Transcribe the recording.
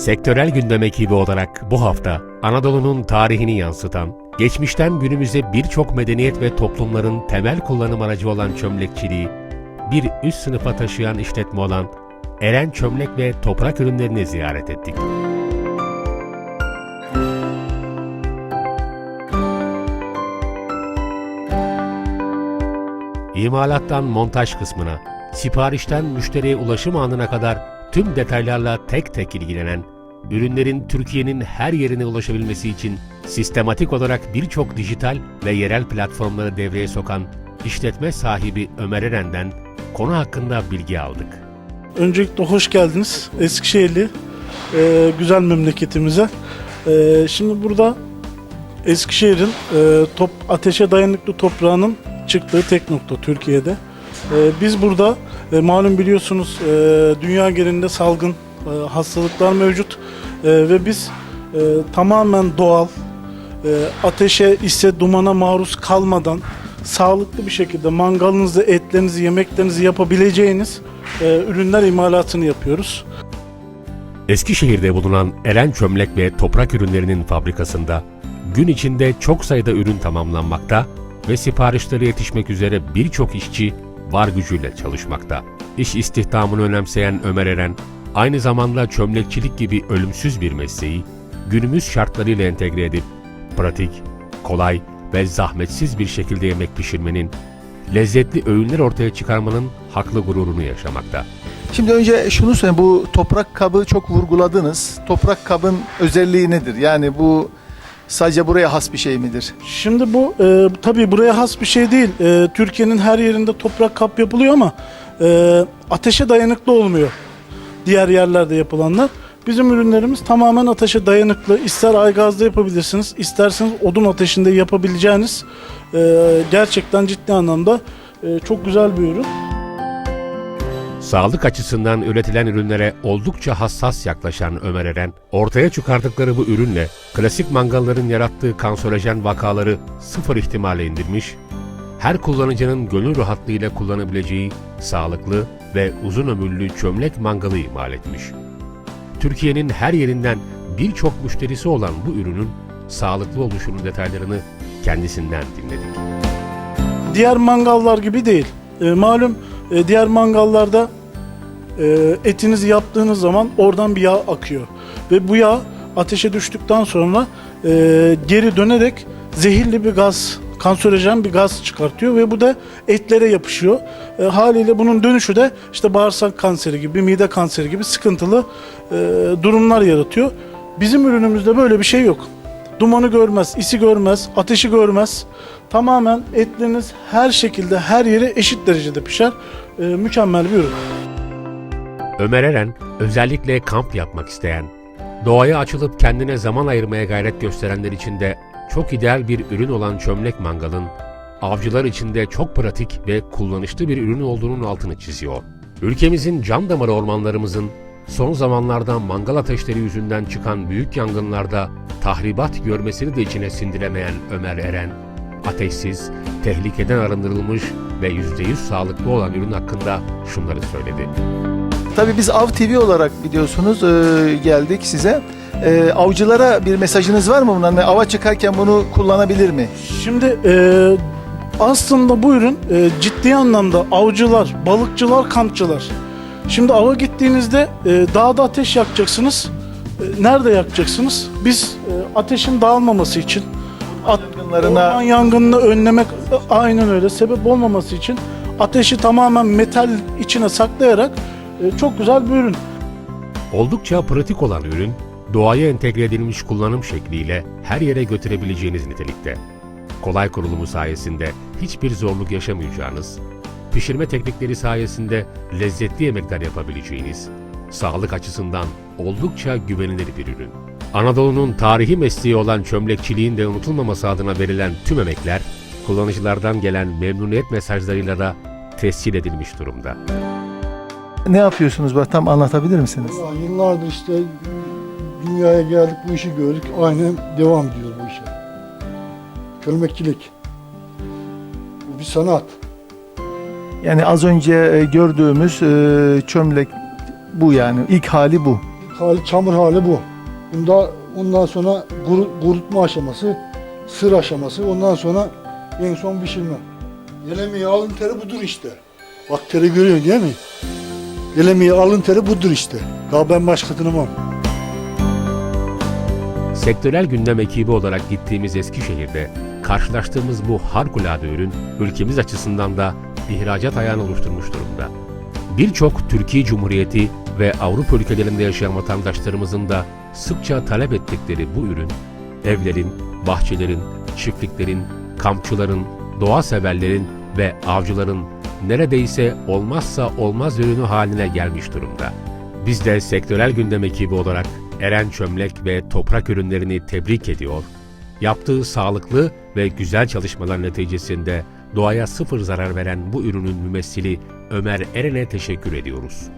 Sektörel gündem ekibi olarak bu hafta Anadolu'nun tarihini yansıtan, geçmişten günümüze birçok medeniyet ve toplumların temel kullanım aracı olan çömlekçiliği, bir üst sınıfa taşıyan işletme olan Eren Çömlek ve Toprak Ürünlerini ziyaret ettik. İmalattan montaj kısmına, siparişten müşteriye ulaşım anına kadar tüm detaylarla tek tek ilgilenen, ürünlerin Türkiye'nin her yerine ulaşabilmesi için sistematik olarak birçok dijital ve yerel platformları devreye sokan işletme sahibi Ömer Eren'den konu hakkında bilgi aldık. Öncelikle hoş geldiniz Eskişehirli e, güzel memleketimize. E, şimdi burada Eskişehir'in e, top ateşe dayanıklı toprağının çıktığı tek nokta Türkiye'de. E, biz burada e, malum biliyorsunuz e, dünya genelinde salgın e, hastalıklar mevcut E, ve biz e, tamamen doğal e, ateşe ise dumana maruz kalmadan sağlıklı bir şekilde mangalınızı, etlerinizi, yemeklerinizi yapabileceğiniz e, ürünler imalatını yapıyoruz. Eskişehir'de bulunan Eren Çömlek ve Toprak Ürünlerinin fabrikasında gün içinde çok sayıda ürün tamamlanmakta ve siparişlere yetişmek üzere birçok işçi var gücüyle çalışmakta. İş istihdamını önemseyen Ömer Eren, aynı zamanda çömlekçilik gibi ölümsüz bir mesleği günümüz şartlarıyla entegre edip pratik, kolay ve zahmetsiz bir şekilde yemek pişirmenin, lezzetli öğünler ortaya çıkarmanın haklı gururunu yaşamakta. Şimdi önce şunu söyleyeyim. Bu toprak kabı çok vurguladınız. Toprak kabın özelliği nedir? Yani bu sadece buraya has bir şey midir? Şimdi bu e, tabii buraya has bir şey değil. E, Türkiye'nin her yerinde toprak kap yapılıyor ama e, ateşe dayanıklı olmuyor. Diğer yerlerde yapılanlar. Bizim ürünlerimiz tamamen ateşe dayanıklı. İster aygazda yapabilirsiniz, isterseniz odun ateşinde yapabileceğiniz e, gerçekten ciddi anlamda e, çok güzel bir ürün. Sağlık açısından üretilen ürünlere oldukça hassas yaklaşan Ömer Eren, ortaya çıkardıkları bu ürünle klasik mangalların yarattığı kanserojen vakaları sıfır ihtimale indirmiş, her kullanıcının gönül rahatlığıyla kullanabileceği sağlıklı ve uzun ömürlü çömlek mangalı imal etmiş. Türkiye'nin her yerinden birçok müşterisi olan bu ürünün sağlıklı oluşunun detaylarını kendisinden dinledik. Diğer mangallar gibi değil. E, malum e, diğer mangallarda e, etinizi yaptığınız zaman oradan bir yağ akıyor. Ve bu yağ ateşe düştükten sonra e, geri dönerek zehirli bir gaz, kanserojen bir gaz çıkartıyor ve bu da etlere yapışıyor. E, haliyle bunun dönüşü de işte bağırsak kanseri gibi, mide kanseri gibi sıkıntılı e, durumlar yaratıyor. Bizim ürünümüzde böyle bir şey yok. Dumanı görmez, isi görmez, ateşi görmez. Tamamen etleriniz her şekilde her yere eşit derecede pişer. E, mükemmel bir ürün. Ömer Eren özellikle kamp yapmak isteyen, doğaya açılıp kendine zaman ayırmaya gayret gösterenler için de çok ideal bir ürün olan çömlek mangalın avcılar için de çok pratik ve kullanışlı bir ürün olduğunun altını çiziyor. Ülkemizin can damarı ormanlarımızın son zamanlarda mangal ateşleri yüzünden çıkan büyük yangınlarda tahribat görmesini de içine sindiremeyen Ömer Eren, ateşsiz, tehlikeden arındırılmış ve %100 sağlıklı olan ürün hakkında şunları söyledi. Tabii biz Av TV olarak biliyorsunuz geldik size. E, avcılara bir mesajınız var mı? bundan? Hani ava çıkarken bunu kullanabilir mi? Şimdi e, aslında bu ürün e, ciddi anlamda avcılar, balıkçılar, kampçılar. Şimdi ava gittiğinizde e, dağda ateş yakacaksınız. E, nerede yakacaksınız? Biz e, ateşin dağılmaması için at, Yangınlarına- orman yangınını önlemek e, aynen öyle sebep olmaması için ateşi tamamen metal içine saklayarak e, çok güzel bir ürün. Oldukça pratik olan ürün, doğaya entegre edilmiş kullanım şekliyle her yere götürebileceğiniz nitelikte. Kolay kurulumu sayesinde hiçbir zorluk yaşamayacağınız, pişirme teknikleri sayesinde lezzetli yemekler yapabileceğiniz, sağlık açısından oldukça güvenilir bir ürün. Anadolu'nun tarihi mesleği olan çömlekçiliğin de unutulmaması adına verilen tüm emekler, kullanıcılardan gelen memnuniyet mesajlarıyla da tescil edilmiş durumda. Ne yapıyorsunuz? Bak tam anlatabilir misiniz? Ya yıllardır işte dünyaya geldik bu işi gördük. Aynen devam ediyor bu işe. Çölmekçilik. Bu bir sanat. Yani az önce e, gördüğümüz e, çömlek bu yani. ilk hali bu. hali, çamur hali bu. Bunda ondan sonra kuru- kurutma aşaması, sır aşaması, ondan sonra en son pişirme. Yelemeği alın teri budur işte. Bak teri görüyorsun değil mi? Yelemeği alın teri budur işte. Daha ben başka tanımam. Sektörel gündem ekibi olarak gittiğimiz Eskişehir'de karşılaştığımız bu harikulade ürün ülkemiz açısından da ihracat ayağını oluşturmuş durumda. Birçok Türkiye Cumhuriyeti ve Avrupa ülkelerinde yaşayan vatandaşlarımızın da sıkça talep ettikleri bu ürün evlerin, bahçelerin, çiftliklerin, kampçıların, doğa severlerin ve avcıların neredeyse olmazsa olmaz ürünü haline gelmiş durumda. Biz de sektörel gündem ekibi olarak Eren Çömlek ve Toprak Ürünlerini tebrik ediyor. Yaptığı sağlıklı ve güzel çalışmalar neticesinde doğaya sıfır zarar veren bu ürünün mümessili Ömer Eren'e teşekkür ediyoruz.